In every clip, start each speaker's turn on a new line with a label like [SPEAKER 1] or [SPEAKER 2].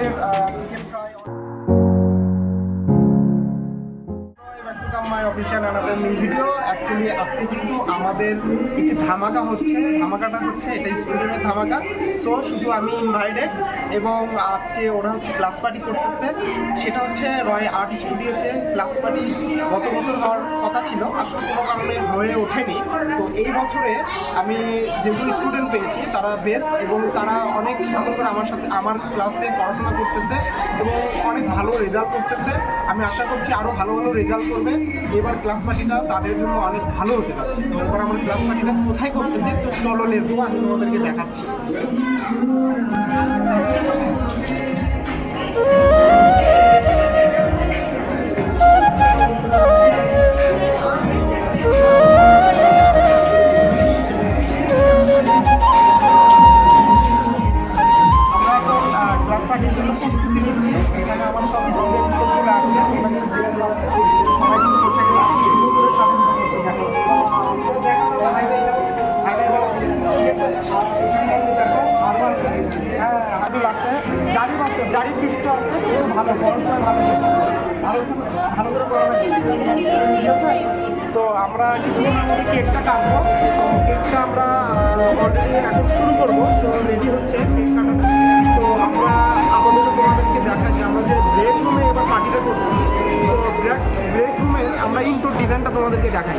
[SPEAKER 1] আমাদের video actually আজকে কিন্তু আমাদের একটি ধামাকা হচ্ছে। ধামাকাটা হচ্ছে এটা স্টুডেন্টের ধামাকা। সো শুধু আমি ইনভাইটেড এবং আজকে ওরা হচ্ছে ক্লাস পার্টি করতেছে। সেটা হচ্ছে রয় আর্ট স্টুডিওতে ক্লাস পার্টি গত বছর হওয়ার কথা ছিল, আসলে কোনো কারণে হয়ে ওঠেনি। তো এই বছরে আমি যেগুলো স্টুডেন্ট পেয়েছি, তারা বেস্ট এবং তারা অনেক সুন্দর করে আমার সাথে আমার ক্লাসে পড়াশোনা করতেছে এবং অনেক ভালো রেজাল্ট করতেছে। আমি আশা করছি আরও ভালো ভালো রেজাল্ট করবে। এবার ক্লাস পার্টিটা তাদের জন্য অনেক ভালো হতে যাচ্ছে। তো এবার আমার ক্লাস পার্টিটা কোথায় করতেছে? তো চলো লেজো আমি তোমাদেরকে দেখাচ্ছি। তো আমরা কিছুক্ষণ মধ্যে কেকটা কাটবো। কেকটা আমরা অলরেডি এখন শুরু করব। তো রেডি হচ্ছে কেক তো আমরা আপাতত তোমাদেরকে দেখাই যে আমরা যে ব্রেক রুমে এবার পার্টিটা করতেছি তো ব্রেক ব্রেক রুমে আমরা ইনডোর ডিজাইনটা তোমাদেরকে দেখাই।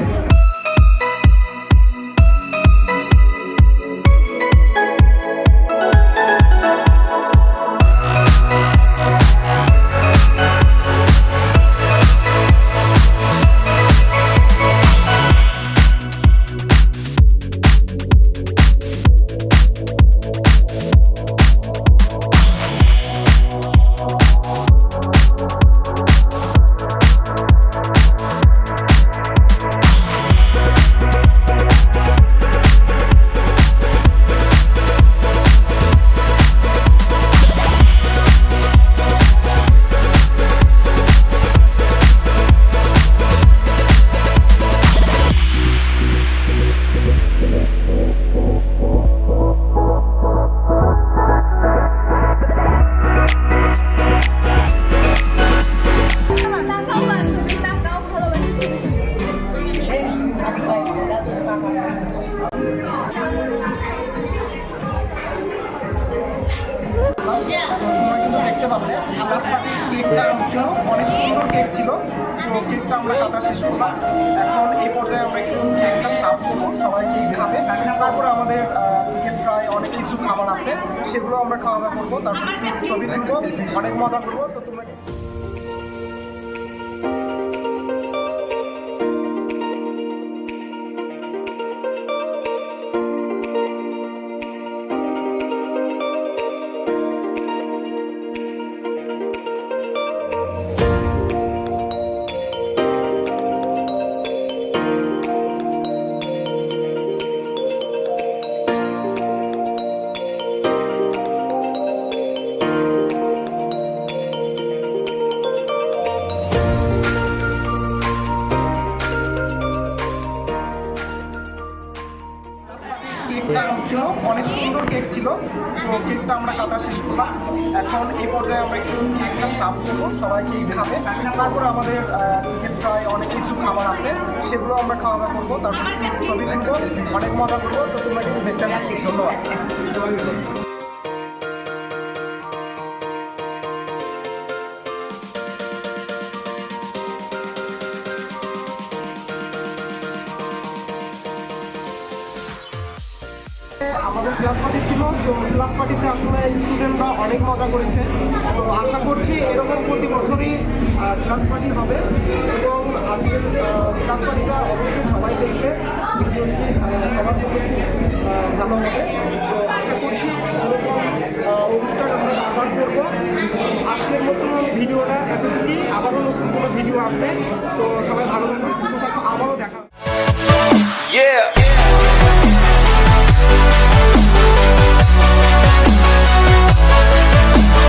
[SPEAKER 1] কিন্তু দেখতে পাবে। কেকটা ছিল অনেক সুন্দর কেক ছিল। তো কেকটা আমরা শেষ করলাম। এই পর্যায়ে আমরা একটু সার্ভ করব। সবাই কেক খাবে। তারপরে আমাদের চিকেন ফ্রাই অনেক কিছু খাবার আছে। সেগুলো আমরা খাওয়া দাওয়া করব। তারপর ছবি তুলবো, অনেক মজা করব। তো তোমরা কেকটা ছিল অনেক সুন্দর কেক ছিল। তো কেকটা আমরা কাটা শেষ করলাম। এখন এই পর্যায়ে আমরা একটু কেকটা সাফ করব, সবাই কেক খাবে। তারপরে আমাদের চিকেন ফ্রাই অনেক কিছু খাবার আছে, সেগুলো আমরা খাওয়া দাওয়া করব। তারপর ছবি তুলবো অনেক মজা করব। তো তোমরা কিন্তু দেখতে ধন্যবাদ। আমাদের ক্লাস পার্টি ছিল। তো ক্লাস পার্টিতে আসলে স্টুডেন্টরা অনেক মজা করেছে। তো আশা করছি এরকম প্রতি বছরই ক্লাস পার্টি হবে। এবং আজকের ক্লাস পার্টিটা অবশ্যই সবাই দেখবে। সবার ভালো হবে। তো আশা করছি এরকম অনুষ্ঠান আমরা আবার করব। আজকের মতো ভিডিওটা এতটুকুই। আবারও নতুন কোনো ভিডিও আসবে। তো সবাই ভালো থাকবে